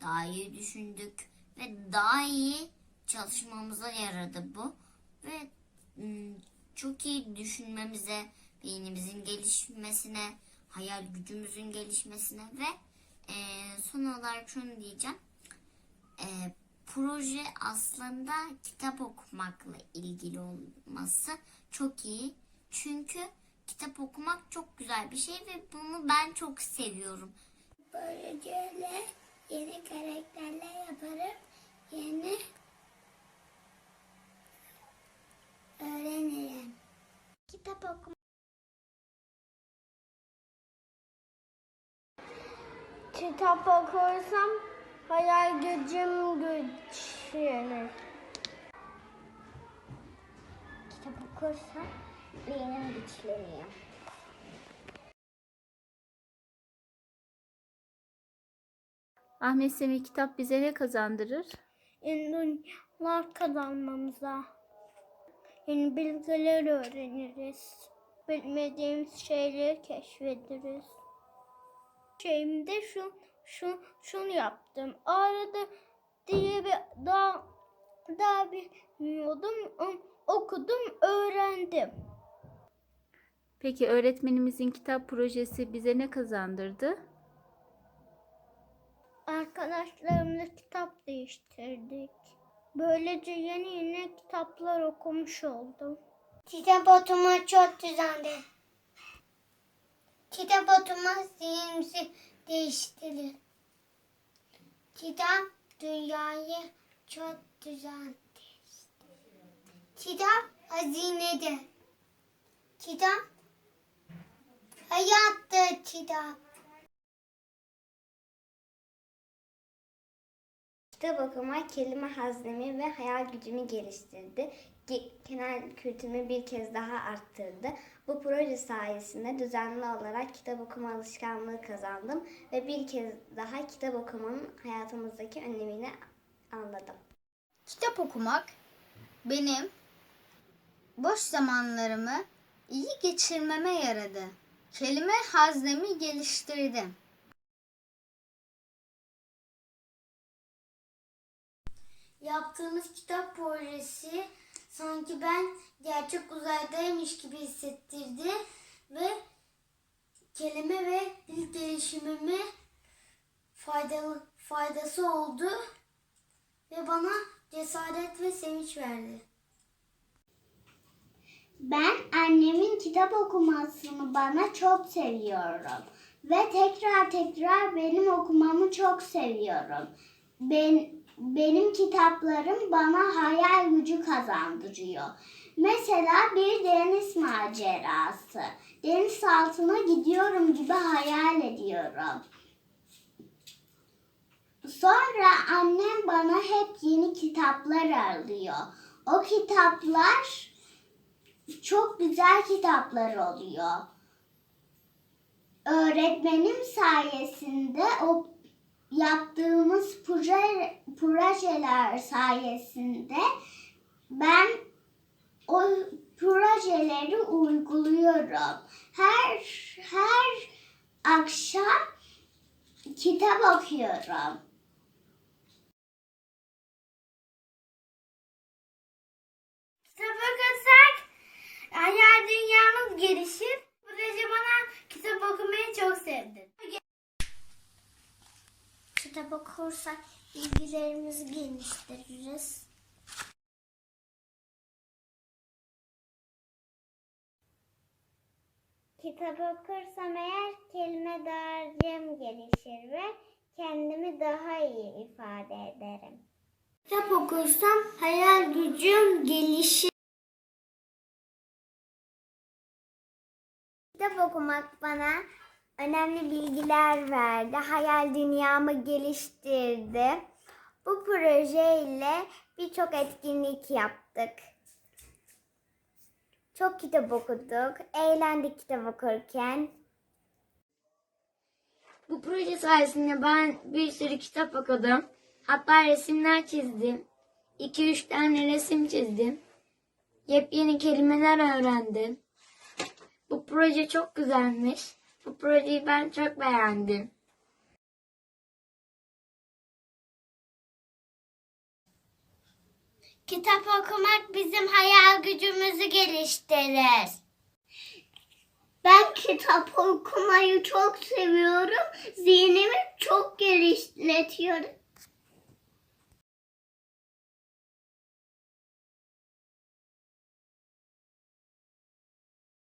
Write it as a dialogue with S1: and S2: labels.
S1: daha iyi düşündük ve daha iyi çalışmamıza yaradı bu. Ve çok iyi düşünmemize, beynimizin gelişmesine, hayal gücümüzün gelişmesine ve e, son olarak şunu diyeceğim. E, proje aslında kitap okumakla ilgili olması çok iyi. Çünkü kitap okumak çok güzel bir şey ve bunu ben çok seviyorum.
S2: Böylece yeni karakterler yaparım. Yeni öğrenirim. Kitap okuma. Kitap okursam hayal gücüm güçlenir. Kitap okursam beynim güçleniyor.
S3: Ahmet Semih kitap bize ne kazandırır?
S2: dünyalar kazanmamıza, yeni bilgiler öğreniriz, bilmediğimiz şeyleri keşfederiz. Şeyimde şu, şu, şunu yaptım. Arada diye bir daha, daha bilmiyordum, um, okudum, öğrendim.
S3: Peki öğretmenimizin kitap projesi bize ne kazandırdı?
S2: Arkadaşlarımla kitap değiştirdik. Böylece yeni yeni kitaplar okumuş oldum. Kitap okuma çok güzeldi. Kitap okuma zihnimizi değiştirir. Kitap dünyayı çok güzel. Kitap hazinedir. Kitap hayattır kitap.
S4: Kitap okumak kelime haznemi ve hayal gücümü geliştirdi. Ge- Genel kültürümü bir kez daha arttırdı. Bu proje sayesinde düzenli olarak kitap okuma alışkanlığı kazandım ve bir kez daha kitap okumanın hayatımızdaki önemini anladım.
S5: Kitap okumak benim boş zamanlarımı iyi geçirmeme yaradı. Kelime haznemi geliştirdi.
S2: Yaptığımız kitap projesi sanki ben gerçek uzaydaymış gibi hissettirdi ve kelime ve dil gelişimime faydalı faydası oldu ve bana cesaret ve sevinç verdi. Ben annemin kitap okumasını bana çok seviyorum ve tekrar tekrar benim okumamı çok seviyorum. Ben benim kitaplarım bana hayal gücü kazandırıyor. Mesela bir deniz macerası. Deniz altına gidiyorum gibi hayal ediyorum. Sonra annem bana hep yeni kitaplar alıyor. O kitaplar çok güzel kitaplar oluyor. Öğretmenim sayesinde o yaptığımız proje, projeler sayesinde ben o projeleri uyguluyorum. Her her akşam kitap okuyorum. Kitap okursak hayal dünyamız gelişir. Böylece bana kitap okumayı çok sevdim. Kitap okursak bilgilerimizi geliştiririz. Kitap okursam eğer kelime dağarcığım gelişir ve kendimi daha iyi ifade ederim. Kitap okursam hayal gücüm gelişir. Kitap okumak bana önemli bilgiler verdi. Hayal dünyamı geliştirdi. Bu projeyle birçok etkinlik yaptık. Çok kitap okuduk. Eğlendik kitap okurken.
S6: Bu proje sayesinde ben bir sürü kitap okudum. Hatta resimler çizdim. 2-3 tane resim çizdim. Yepyeni kelimeler öğrendim. Bu proje çok güzelmiş. Bu projeyi ben çok beğendim.
S7: Kitap okumak bizim hayal gücümüzü geliştirir. Ben kitap okumayı çok seviyorum. Zihnimi çok genişletiyor.